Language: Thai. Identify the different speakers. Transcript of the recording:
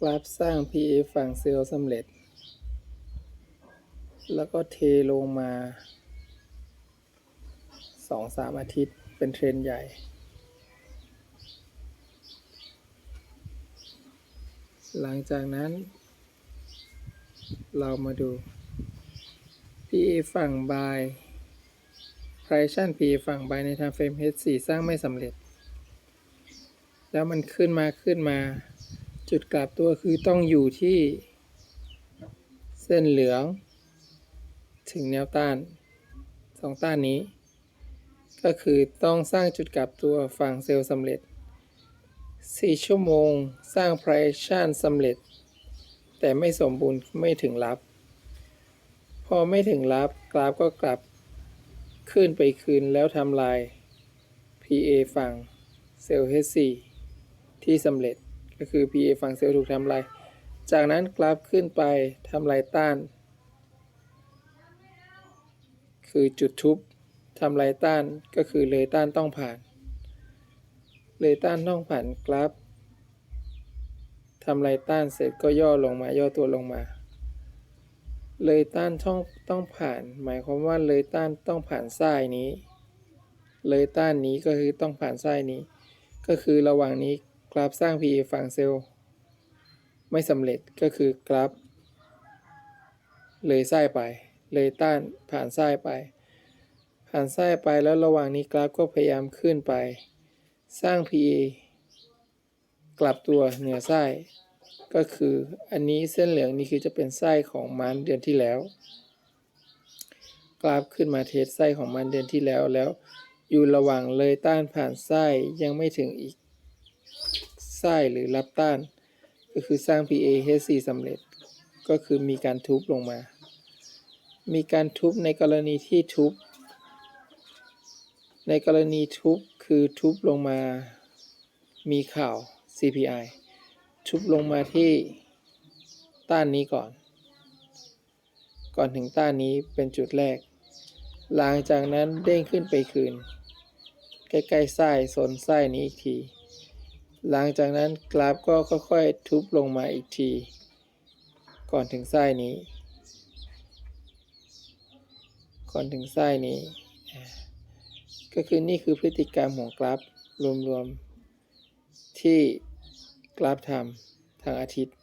Speaker 1: กราฟสร้าง PA ฝั่งเซลล์สำเร็จ แล้วก็เทลงมาสองสามอาทิตย์เป็นเทรนใหญ่หลังจากนั้น เรามาดู PA ฝั่ง buy price PA ฝั่ง buy ในทางเฟรม H4 สร้างไม่สำเร็จ แล้วมันขึ้นมาขึ้นมา จุดกลับตัวคือต้องอยู่ที่เส้นเหลือง ถึงแนวต้านสองต้านนี้ ก็คือต้องสร้างจุดกลับตัวฝั่งเซลล์สำเร็จ 4 ชั่วโมงสร้าง price สำเร็จ แต่ไม่สมบูรณ์ไม่ถึงรับ พอไม่ถึงรับกราฟก็กลับขึ้นไปคืนแล้วทำลาย PA ฝั่งเซลล์ H4 ที่สำเร็จ ก็คือ PA ฝั่งเซลล์ถูกทำลาย จากนั้นกราฟขึ้นไปทำลายต้าน คือจุดทุบทำลายต้านก็คือเลยต้านต้องผ่าน เลยต้านต้องผ่านกราฟทำลายต้านเสร็จก็ย่อลงมาย่อตัวลงมา เลยต้านต้องต้องผ่าน หมายความว่าเลยต้านต้องผ่านไส้นี้ เลยต้านนี้ก็คือต้องผ่านไส้นี้ ก็คือระหว่างนี้ ราฟสร้าง PA ฝั่งเซลล์ไม่สำเร็จก็คือกราฟ เลยไส้ไป เลยต้านผ่านไส้ไป ผ่านไส้ไปแล้วระหว่างนี้กราฟก็พยายามขึ้นไป สร้าง PA กลับตัวเหนือไส้ก็คืออันนี้เส้นเหลืองนี่คือจะเป็นไส้ของมันเดือนที่แล้ว กราฟขึ้นมาเทสไส้ของมันเดือนที่แล้วแล้ว อยู่ระหว่างเลยต้านผ่านไส้ยังไม่ถึงอีก ไส้หรือรับต้าน ก็คือสร้าง PA H4 สำเร็จ ก็คือมีการทุบลงมา มีการทุบในกรณีที่ทุบ ในกรณีทุบคือทุบลงมา มีข่าว CPI ทุบลงมาที่ต้านนี้ก่อน ก่อนถึงต้านนี้เป็นจุดแรก หลังจากนั้นเด้งขึ้นไปคืน ใกล้ๆไส้โซนไส้นี้อีกที หลังจากนั้นกราฟก็ค่อยๆ ทุบลงมาอีกที ก่อนถึงไส้นี้ ก่อนถึงไส้นี้ ก็คือนี่คือพฤติกรรมของกราฟรวมๆ ที่กราฟทำทางอาทิตย์